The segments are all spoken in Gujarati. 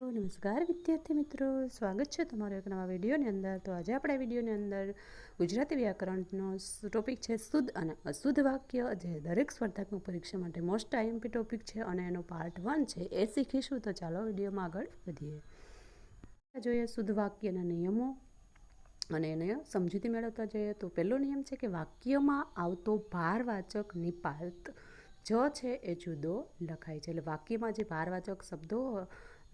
નમસ્કાર વિદ્યાર્થી મિત્રો, સ્વાગત છે તમારો એક નવા વિડીયોની અંદર. તો આજે આપણે વિડીયોની અંદર ગુજરાતી વ્યાકરણનો ટોપિક છે શુદ્ધ અને અશુદ્ધ વાક્ય, જે દરેક સ્પર્ધાત્મક પરીક્ષા માટે મોસ્ટ આઈએમપી ટોપિક છે અને એનો પાર્ટ વન છે એ શીખીશું. તો ચાલો વિડીયોમાં આગળ વધીએ. જોઈએ શુદ્ધ વાક્યના નિયમો અને એને સમજૂતી મેળવતા જઈએ. તો પહેલો નિયમ છે કે વાક્યમાં આવતો ભારવાચક નિપાત જ છે એ જુદો લખાય છે. એટલે વાક્યમાં જે ભારવાચક શબ્દો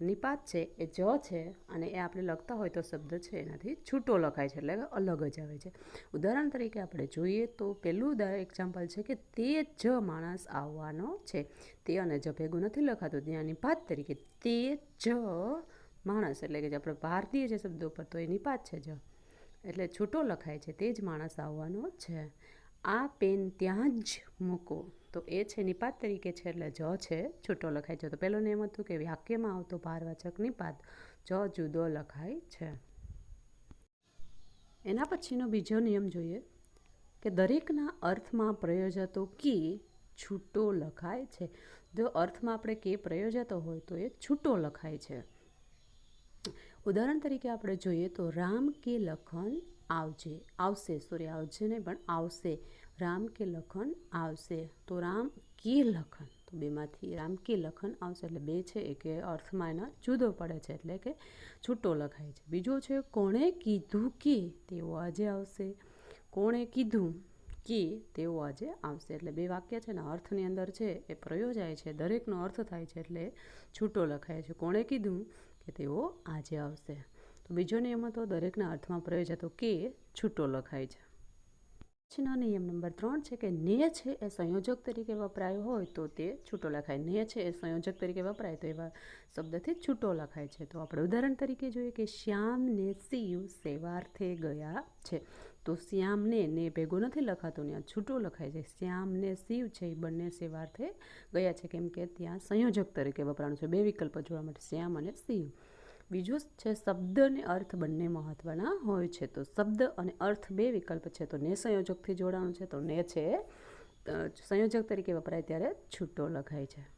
નિપાત છે, એ જ છે અને એ આપણે લખતા હોય તો શબ્દ છે, એનાથી છૂટો લખાય છે, એટલે અલગ જ આવે છે. ઉદાહરણ તરીકે આપણે જોઈએ તો પહેલું એક્ઝામ્પલ છે કે તે જ માણસ આવવાનો છે. તે અને જ ભેગું નથી લખાતું. ત્યાં નિપાત તરીકે તે જ માણસ, એટલે કે જે આપણે ભારતીય જે શબ્દો પર તો એ નિપાત છે જ. એટલે છૂટો લખાય છે, તે જ માણસ આવવાનો છે. આ પેન ત્યાં જ મૂકો. તો એ છે, નિપાત તરીકે છે એટલે જ છે, છૂટો લખાય છે. તો પહેલો નિયમ હતું કે વાક્યમાં આવતો ભારવાચક નિપાત જ જુદો લખાય છે. એના પછીનો બીજો નિયમ જોઈએ કે દરેકના અર્થમાં પ્રયોજતો કી છૂટો લખાય છે. જો અર્થમાં આપણે કે પ્રયોજતો હોય તો એ છૂટો લખાય છે. ઉદાહરણ તરીકે આપણે જોઈએ તો રામ કે લખન આવજે, આવશે સોરી આવજે નહીં પણ આવશે. રામ કે લખન આવશે. તો રામ કે લખન, તો બેમાંથી રામ કે લખન આવશે એટલે બે છે એ અર્થમાં એના જુદો પડે છે એટલે કે છૂટો લખાય છે. બીજો છે કોણે કીધું કે તેઓ આજે આવશે. કોણે કીધું કે તેઓ આજે આવશે. એટલે બે વાક્ય છે ને અર્થની અંદર છે, એ પ્રયોજાય છે, દરેકનો અર્થ થાય છે એટલે છૂટો લખાય છે. કોણે કીધું કે તેઓ આજે આવશે. તો બીજો નિયમ હતો, દરેકના અર્થમાં પ્રયોજાતો કે છૂટો લખાય છે. પછીનો નિયમ નંબર ત્રણ છે કે ને છે એ સંયોજક તરીકે વપરાયો હોય તો તે છૂટો લખાય. ને છે એ સંયોજક તરીકે વપરાય તો એવા શબ્દથી છૂટો લખાય છે. તો આપણે ઉદાહરણ તરીકે જોઈએ કે શ્યામ ને શિવ સેવાર્થે ગયા છે. તો શ્યામને ને ભેગો નથી લખાતો ને આ છૂટો લખાય છે. શ્યામ ને શિવ છે એ બંને સેવાર્થે ગયા છે કેમ કે ત્યાં સંયોજક તરીકે વપરાણું છે. બે વિકલ્પ જોવા માટે શ્યામ અને શિવ. બીજું છે, શબ્દ અને અર્થ બંને મહત્ત્વના હોય છે. તો શબ્દ અને અર્થ બે વિકલ્પ છે. તો ને સંયોજકથી જોડાણું છે, તો ને છે. સંયોજક તરીકે વપરાય ત્યારે છૂટો લખાય છે.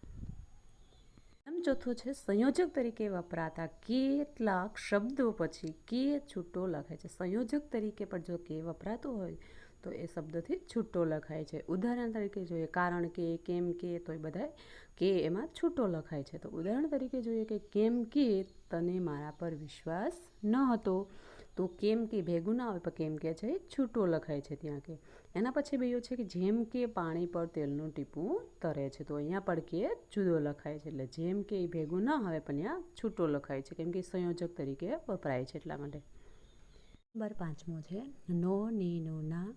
ચોથું છે, સંયોજક તરીકે વપરાતા કેટલાક શબ્દો પછી કે છૂટો લખાય છે. સંયોજક તરીકે પણ જો કે વપરાતો હોય, તો એ શબ્દથી છૂટો લખાય છે. ઉદાહરણ તરીકે જોઈએ, કારણ કે, કેમ કે, તો એ બધા કે એમાં છૂટો લખાય છે. તો ઉદાહરણ તરીકે જોઈએ કે કેમ કે તને મારા પર વિશ્વાસ ન હતો. તો કેમ કે, ભેગું ના આવે પણ કેમ કે છે છૂટો લખાય છે ત્યાં કે. એના પછી બીજો છે કે, જેમ કે પાણી પર તેલનું ટીપું તરે છે, તો અહીંયા પણ કે જુદો લખાય છે, એટલે જેમ કે એ ભેગું ના આવે, પણ ત્યાં છૂટો લખાય છે, કેમ કે સંયોજક તરીકે વપરાય છે એટલા માટે. નંબર પાંચમો છે, નો ની નો ના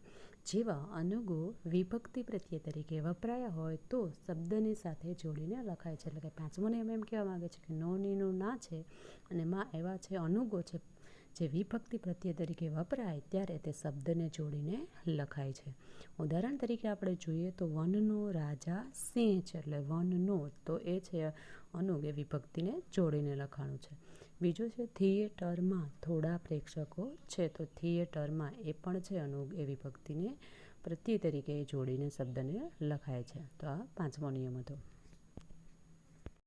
જેવા અનુગો વિભક્તિ પ્રત્યે તરીકે વપરાયા હોય, તો શબ્દની સાથે જોડીને લખાય છે, એટલે કે પાંચમો નિયમ એમ કહેવા માગે છે કે નો ની નો ના છે, અને માં એવા છે, અનુગો છે. જે વિભક્તિ પ્રત્યે તરીકે વપરાય ત્યારે તે શબ્દને જોડીને લખાય છે. ઉદાહરણ તરીકે આપણે જોઈએ તો વનનો રાજા સિંહ છે, એટલે વનનો તો એ છે અનુગ એ વિભક્તિને જોડીને લખાણું છે. બીજું છે થિયેટરમાં થોડા પ્રેક્ષકો છે, તો થિયેટરમાં એ પણ છે અનુગ એ વિભક્તિને પ્રત્યે તરીકે જોડીને શબ્દને લખાય છે. તો આ પાંચમો નિયમ હતો.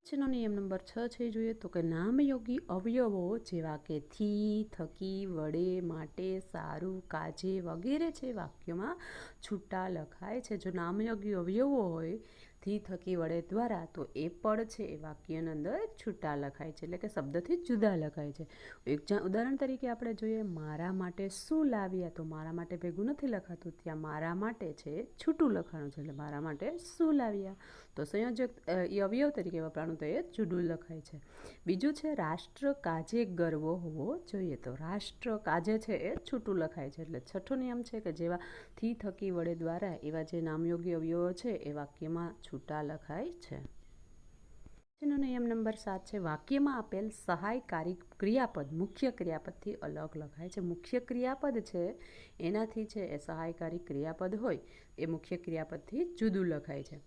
પછીનો નિયમ નંબર છ છે જોઈએ તો કે નામયોગી અવયવો જેવા કે થી, થકી, વડે, માટે, સારું, કાજે વગેરે છે વાક્યોમાં છૂટા લખાય છે. જો નામયોગી અવયવો હોય, થી, થકી, વડે દ્વારા તો એ પણ છે એ વાક્યની અંદર છૂટા લખાય છે. એટલે કે શબ્દથી જુદા લખાય છે. એક ઉદાહરણ તરીકે આપણે જોઈએ, મારા માટે શું લાવ્યા તો મારા માટે ભેગું નથી લખાતું. ત્યાં મારા માટે છે છૂટું લખાણું છે. એટલે મારા માટે શું લાવ્યા? તો સંયોજક એ અવયવ તરીકે વપરાણું તો એ જુદું લખાય છે. બીજું છે રાષ્ટ્ર કાજે ગર્વ હોવો જોઈએ. તો રાષ્ટ્ર કાજે છે એ છૂટું લખાય છે. એટલે છઠ્ઠો નિયમ છે કે જેવા થી થકી વડે દ્વારા એવા જે નામયોગી અવયવો છે એ વાક્યમાં છૂટા લખાય છે. પછીનો નિયમ નંબર સાત છે વાક્યમાં આપેલ સહાયકારી ક્રિયાપદ, મુખ્ય ક્રિયાપદથી અલગ લખાય છે. મુખ્ય ક્રિયાપદ છે એનાથી છે એ સહાયકારી ક્રિયાપદ હોય. એ મુખ્ય ક્રિયાપદથી જુદું લખાય છે.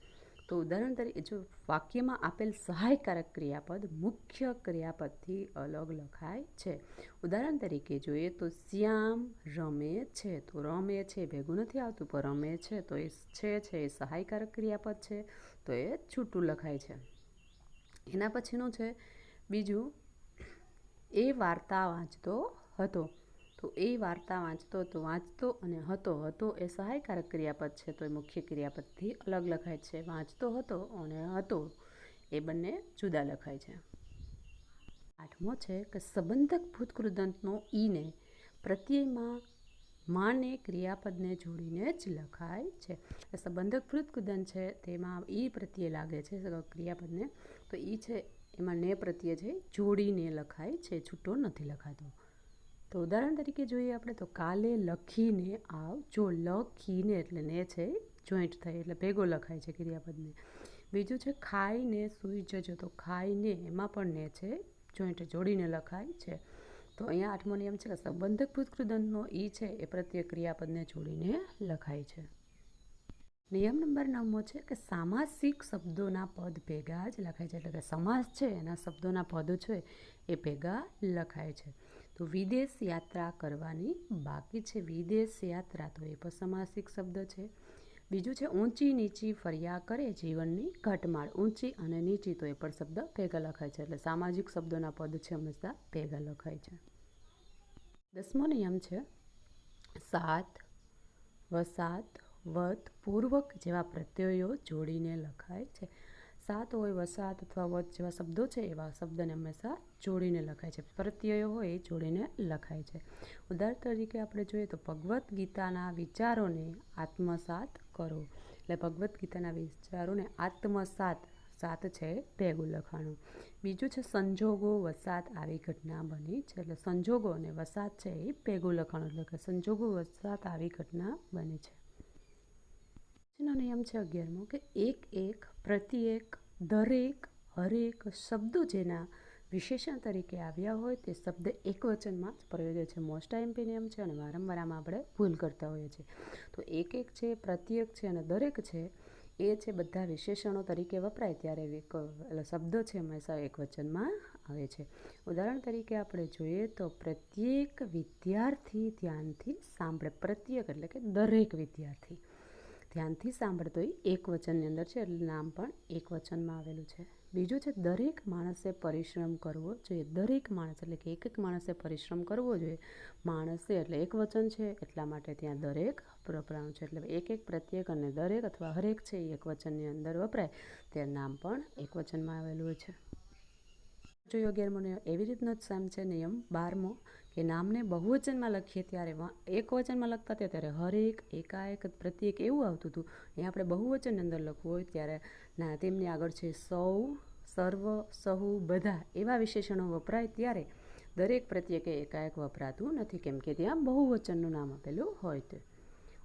તો ઉદાહરણ તરીકે જો વાક્યમાં આપેલ સહાયકારક ક્રિયાપદ મુખ્ય ક્રિયાપદથી અલગ લખાય છે. ઉદાહરણ તરીકે જોઈએ તો શ્યામ રમે છે. તો રમે છે, ભેગું નથી આવતું, પણ રમે છે. તો એ છે છે, એ સહાયકારક ક્રિયાપદ છે. તો એ છૂટું લખાય છે. એના પછીનું છે, બીજું, એ વાર્તા વાંચતો હતો. તો એ વાર્તા વાંચતો તો વાંચતો અને હતો હતો એ સહાયકારક ક્રિયાપદ છે. તો એ મુખ્ય ક્રિયાપદથી અલગ લખાય છે. વાંચતો હતો અને હતો. એ બંને જુદા લખાય છે. આઠમો છે કે સંબંધક ભૂતકૃદંતનો ઈને પ્રત્યયમાં માને ક્રિયાપદને જોડીને જ લખાય છે. સંબંધક ભૂતકૃદંત છે, તેમાં ઈ પ્રત્યય લાગે છે ક્રિયાપદને. તો ઈ છે, એમાં ને પ્રત્યય છે, જોડીને લખાય છે. છૂટો નથી લખાતો. તો ઉદાહરણ તરીકે જોઈએ આપણે તો કાલે લખીને આવ, જો લખીને એટલે ને છે જોઈન્ટ થાય એટલે ભેગો લખાય છે ક્રિયાપદને. બીજું છે ખાઈને સૂઈ જજો તો ખાઈને એમાં પણ ને છે જોઈન્ટ જોડીને લખાય છે. તો અહીંયા આઠમો નિયમ છે કે સંબંધક ભૂતકૃદંતનો ઈ છે, એ પ્રત્યે ક્રિયાપદને જોડીને લખાય છે. નિયમ નંબર નવમો છે કે સામાસિક શબ્દોના પદ ભેગા જ લખાય છે. એટલે કે સમાસ છે, એના શબ્દોના પદો છે, એ ભેગા લખાય છે. તો વિદેશ યાત્રા કરવાની બાકી છે. વિદેશ યાત્રા તો એ પણ સમાસિક શબ્દ છે. બીજું છે, ઊંચી નીચી ફરિયા કરે જીવનની ઘટમાળ. ઊંચી અને નીચી તો એ પણ શબ્દ ભેગા લખાય છે, એટલે સામાજિક શબ્દોના પદ છે હંમેશા ભેગા લખાય છે. દસમો નિયમ છે, સાત, વસાત, વત, પૂર્વક જેવા પ્રત્યયો જોડીને લખાય છે. સાત હોય વસાત અથવા વધ જેવા શબ્દો છે, એવા શબ્દને હંમેશા જોડીને લખાય છે. પ્રત્યયો હોય, એ જોડીને લખાય છે. ઉદાહરણ તરીકે આપણે જોઈએ તો ભગવદ્ ગીતાના વિચારોને આત્મસાત કરો. એટલે ભગવદ્ ગીતાના વિચારોને આત્મસાત, સાત છે ભેગું લખાણું. બીજું છે સંજોગો વસાત આવી ઘટના બની છે. એટલે સંજોગો અને વસાત છે એ ભેગું લખાણું. એટલે કે સંજોગો વસાત આવી ઘટના બની છે. નિયમ છે અગિયારમો કે એક એક, પ્રત્યેક, દરેક, હરેક શબ્દો જેના વિશેષણ તરીકે આવ્યા હોય તે શબ્દ એક વચનમાં જ પ્રયોજ્યો છે. મોસ્ટ આઈમ્પી નિયમ છે અને વારંવાર આમાં આપણે ભૂલ કરતા હોઈએ છીએ. તો એક એક છે, પ્રત્યેક છે અને દરેક છે, એ છે બધા વિશેષણો તરીકે વપરાય ત્યારે એટલે શબ્દો છે હંમેશા એક વચનમાં આવે છે. ઉદાહરણ તરીકે આપણે જોઈએ તો પ્રત્યેક વિદ્યાર્થી ધ્યાનથી સાંભળે. પ્રત્યેક એટલે કે દરેક વિદ્યાર્થી. ધ્યાનથી સાંભળતો એક વચનની અંદર છે, એટલે નામ પણ એક વચનમાં આવેલું છે. બીજું છે, દરેક માણસે પરિશ્રમ કરવો જોઈએ. દરેક માણસ, એટલે કે એક એક માણસે પરિશ્રમ કરવો જોઈએ. માણસે, એટલે એક વચન છે, એટલા માટે ત્યાં દરેક વપરાણું છે. એટલે એક એક પ્રત્યેક અને દરેક અથવા હરેક છે એ એક વચનની અંદર વપરાય. તે નામ પણ એક વચનમાં આવેલું છે. જોયો અગિયારમો નિયમ એવી રીતનો જ સામ છે, નિયમ બારમો કે નામને બહુવચનમાં લખીએ ત્યારે એક વચનમાં લખતા હતા ત્યારે હરેક, એકાએક, પ્રત્યેક એવું આવતું હતું. એ આપણે બહુવચનની અંદર લખવું હોય ત્યારે, ના, તેમની આગળ છે સૌ, સર્વ, સહુ, બધા એવા વિશેષણો વપરાય ત્યારે દરેક પ્રત્યેકે એકાએક વપરાતું નથી. કેમ કે ત્યાં બહુવચનનું નામ આપેલું હોય તે.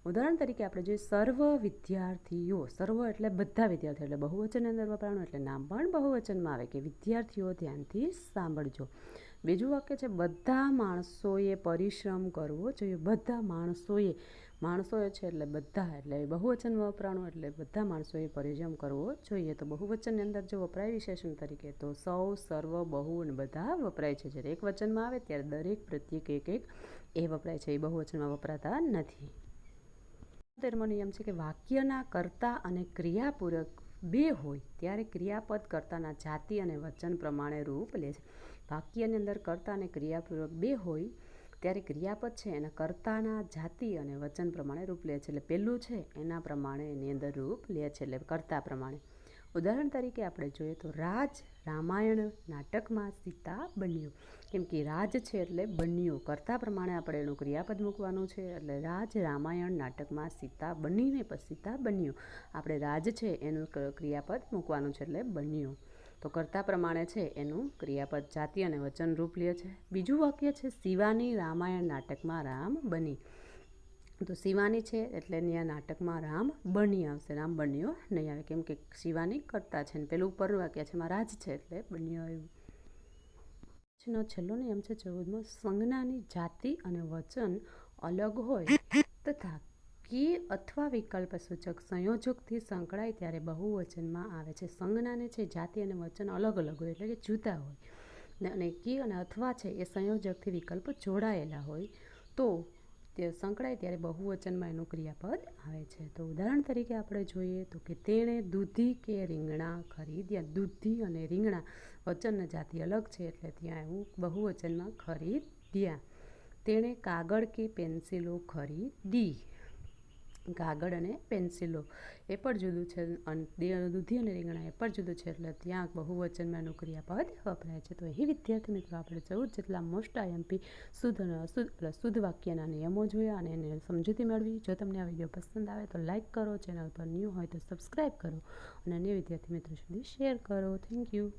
ઉદાહરણ તરીકે આપણે જોઈએ સર્વ વિદ્યાર્થીઓ, સર્વ એટલે બધા વિદ્યાર્થીઓ એટલે બહુવચનની અંદર વપરાણું એટલે નામ પણ બહુવચનમાં આવે કે વિદ્યાર્થીઓ ધ્યાનથી સાંભળજો. બીજું વાક્ય છે, બધા માણસોએ પરિશ્રમ કરવો જોઈએ. બધા માણસોએ માણસોએ છે એટલે બધા એટલે બહુવચન વપરાણું એટલે બધા માણસોએ પરિશ્રમ કરવો જોઈએ. તો બહુવચનની અંદર જો વપરાય વિશેષણ તરીકે તો સૌ, સર્વ, બહુ અને બધા વપરાય છે. જ્યારે એક વચનમાં આવે ત્યારે દરેક પ્રત્યેક એક એક એ વપરાય છે. એ બહુવચનમાં વપરાતા નથી. તેરમો નિયમ છે કે વાક્યના કર્તા અને ક્રિયાપૂરક બે હોય, ત્યારે ક્રિયાપદ કર્તાના જાતિ અને વચન પ્રમાણે રૂપ લે છે. વાક્યની અંદર કર્તા અને ક્રિયાપૂર્વક બે હોય, ત્યારે ક્રિયાપદ છે એના કર્તાના જાતિ અને વચન પ્રમાણે રૂપ લે છે. એટલે પહેલું છે એના પ્રમાણે એની અંદર રૂપ લે છે, એટલે કર્તા પ્રમાણે. ઉદાહરણ તરીકે આપણે જોઈએ તો રાજ રામાયણ નાટકમાં સીતા બન્યું. કેમ કે રાજ છે એટલે બન્યું કરતા પ્રમાણે આપણે એનું ક્રિયાપદ મૂકવાનું છે. એટલે રાજ રામાયણ નાટકમાં સીતા બનીને પછી સીતા બન્યું આપણે રાજ છે એનું ક્રિયાપદ મૂકવાનું છે એટલે બન્યું તો કરતા પ્રમાણે છે એનું ક્રિયાપદ જાતિ અને વચન લે છે. બીજું વાક્ય છે શિવાની રામાયણ નાટકમાં રામ બની. તો શિવાની છે એટલે ત્યાં નાટકમાં રામ બની આવશે. રામ બન્યો નહીં આવે. કેમ કે શિવાની કરતા છે ને પેલું ઉપર વાક્ય છે એમાં રાજ છે એટલે બન્યો આવ્યું પછીનો છેલ્લો નિયમ છે ચૌદમો. સંજ્ઞાની જાતિ અને વચન અલગ હોય તથા કે અથવા વિકલ્પ સૂચક સંયોજકથી સંકળાય ત્યારે બહુવચનમાં આવે છે. સંજ્ઞાને છે જાતિ અને વચન અલગ અલગ હોય એટલે કે જુદા હોય. અને કે અને અથવા છે એ સંયોજકથી વિકલ્પ જોડાયેલા હોય. તો તે સંકળાય ત્યારે બહુવચનમાં એનું ક્રિયાપદ આવે છે. તો ઉદાહરણ તરીકે આપણે જોઈએ તો કે તેણે દૂધી કે રીંગણા ખરીદ્યા. દૂધી અને રીંગણા વચનના જાતિ અલગ છે એટલે ત્યાં એવું બહુવચનમાં ખરીદ્યા. તેણે કાગળ કે પેન્સિલો ખરીદી. કાગળ અને પેન્સિલો. એ પણ જુદું છે. અને દૂધી અને રીંગણા એ પણ જુદું છે. એટલે ત્યાં બહુવચનમાં એનું ક્રિયાપદ વપરાય છે. તો અહીં વિદ્યાર્થી મિત્રો આપણે ચૌદ જેટલા મોસ્ટ આઈએમપી શુદ્ધ અને અશુદ્ધ શુદ્ધ વાક્યના નિયમો જોયા અને એને સમજૂતી મેળવી. જો તમને આ વીડિયો પસંદ આવે તો લાઇક કરો. ચેનલ પર ન્યૂ હોય તો સબસ્ક્રાઈબ કરો. અને અન્ય વિદ્યાર્થી મિત્રો સુધી શેર કરો. Thank you.